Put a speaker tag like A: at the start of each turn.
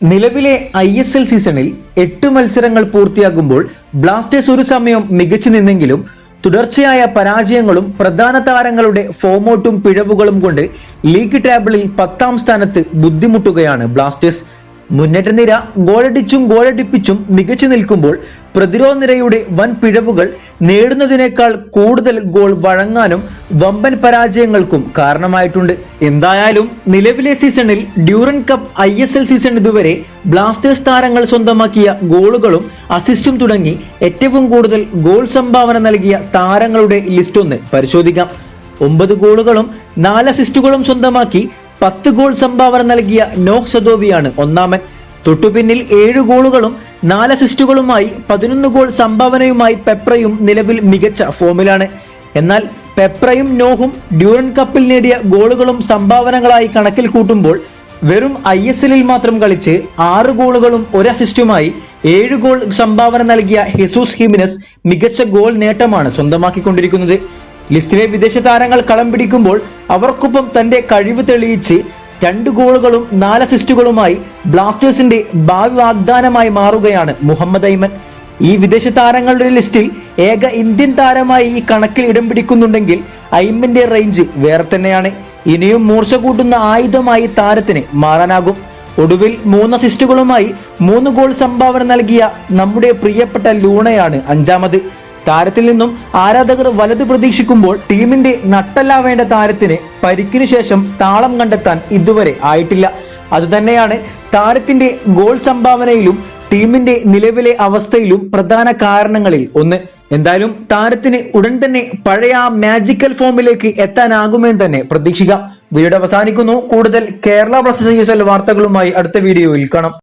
A: നിലവിലെ I S L സീസണിൽ എട്ട് മത്സരങ്ങൾ പൂർത്തിയാകുമ്പോൾ ബ്ലാസ്റ്റേഴ്സ് ഒരു സമയം മികച്ചു നിന്നെങ്കിലും തുടർച്ചയായ പരാജയങ്ങളും പ്രധാന താരങ്ങളുടെ ഫോമോട്ടും പിഴവുകളും കൊണ്ട് ലീഗ് ടേബിളിൽ പത്താം സ്ഥാനത്ത് ബുദ്ധിമുട്ടുകയാണ് ബ്ലാസ്റ്റേഴ്സ്. മുന്നേറ്റ നിര ഗോളടിച്ചും ഗോളടിപ്പിച്ചും മികച്ചു നിൽക്കുമ്പോൾ പ്രതിരോധ നിരയുടെ വൻ പിഴവുകൾ നേടുന്നതിനേക്കാൾ കൂടുതൽ ഗോൾ വഴങ്ങാനും വമ്പൻ പരാജയങ്ങൾക്കും കാരണമായിട്ടുണ്ട്. എന്തായാലും നിലവിലെ സീസണിൽ Durand cup I S L season ഇതുവരെ ബ്ലാസ്റ്റേഴ്സ് താരങ്ങൾ സ്വന്തമാക്കിയ ഗോളുകളും അസിസ്റ്റും തുടങ്ങി ഏറ്റവും കൂടുതൽ ഗോൾ സംഭാവന നൽകിയ താരങ്ങളുടെ ലിസ്റ്റ് ഒന്ന് പരിശോധിക്കാം. ഒമ്പത് ഗോളുകളും നാല് അസിസ്റ്റുകളും സ്വന്തമാക്കി പത്ത് ഗോൾ സംഭാവന നൽകിയ നോഹ് സദോവിയാണ് ഒന്നാമൻ. തൊട്ടുപിന്നിൽ ഏഴ് ഗോളുകളും നാല് അസിസ്റ്റുകളുമായി പതിനൊന്ന് ഗോൾ സംഭാവനയുമായി പെപ്രയും നിലവിൽ മികച്ച ഫോമിലാണ്. എന്നാൽ പെപ്രയും നോഹും ഡ്യൂറൻ കപ്പിൽ നേടിയ ഗോളുകളും സംഭാവനകളായി കണക്കിൽ കൂട്ടുമ്പോൾ വെറും ഐ എസ് എല്ലിൽ മാത്രം കളിച്ച് ആറ് ഗോളുകളും ഒരു അസിസ്റ്റുമായി ഏഴ് ഗോൾ സംഭാവന നൽകിയ ഹെസൂസ് ഹിമിനസ് മികച്ച ഗോൾ നേട്ടമാണ് സ്വന്തമാക്കിക്കൊണ്ടിരിക്കുന്നത്. ലിസ്റ്റിലെ വിദേശ താരങ്ങൾ കളം പിടിക്കുമ്പോൾ അവർക്കൊപ്പം തന്റെ കഴിവ് തെളിയിച്ച് രണ്ട് ഗോളുകളും നാല് അസിസ്റ്റുകളുമായി ബ്ലാസ്റ്റേഴ്സിന്റെ ഭാവി വാഗ്ദാനമായി മാറുകയാണ് മുഹമ്മദ് ഐമൻ ഈ വിദേശ താരങ്ങളുടെ ലിസ്റ്റിൽ ഏക ഇന്ത്യൻ താരമായി ഈ കണക്കിൽ ഇടം പിടിക്കുന്നുണ്ടെങ്കിൽ ഐമന്റെ റേഞ്ച് വേറെ തന്നെയാണ്. ഇനിയും മൂർച്ച കൂട്ടുന്ന ആയുധമായി താരത്തിന് മാറാനാകും. ഒടുവിൽ മൂന്ന് അസിസ്റ്റുകളുമായി മൂന്ന് ഗോൾ സംഭാവന നൽകിയ നമ്മുടെ പ്രിയപ്പെട്ട ലൂണയാണ് അഞ്ചാമത്. താരത്തിൽ നിന്നും ആരാധകർ വലത് പ്രതീക്ഷിക്കുമ്പോൾ ടീമിന്റെ നട്ടല്ലാവേണ്ട താരത്തിന് പരിക്കിനു ശേഷം താളം കണ്ടെത്താൻ ഇതുവരെ ആയിട്ടില്ല. അതുതന്നെയാണ് താരത്തിന്റെ ഗോൾ സംഭാവനയിലും ടീമിന്റെ നിലവിലെ അവസ്ഥയിലും പ്രധാന കാരണങ്ങളിൽ ഒന്ന്. എന്തായാലും താരത്തിന് ഉടൻ തന്നെ പഴയ ആ മാജിക്കൽ ഫോമിലേക്ക് എത്താനാകുമെന്ന് തന്നെ പ്രതീക്ഷിക്കാം. വീഡിയോ അവസാനിക്കുന്നു. കൂടുതൽ കേരള ബ്ലാസ്റ്റേഴ്സ് വാർത്തകളുമായി അടുത്ത വീഡിയോയിൽ കാണാം.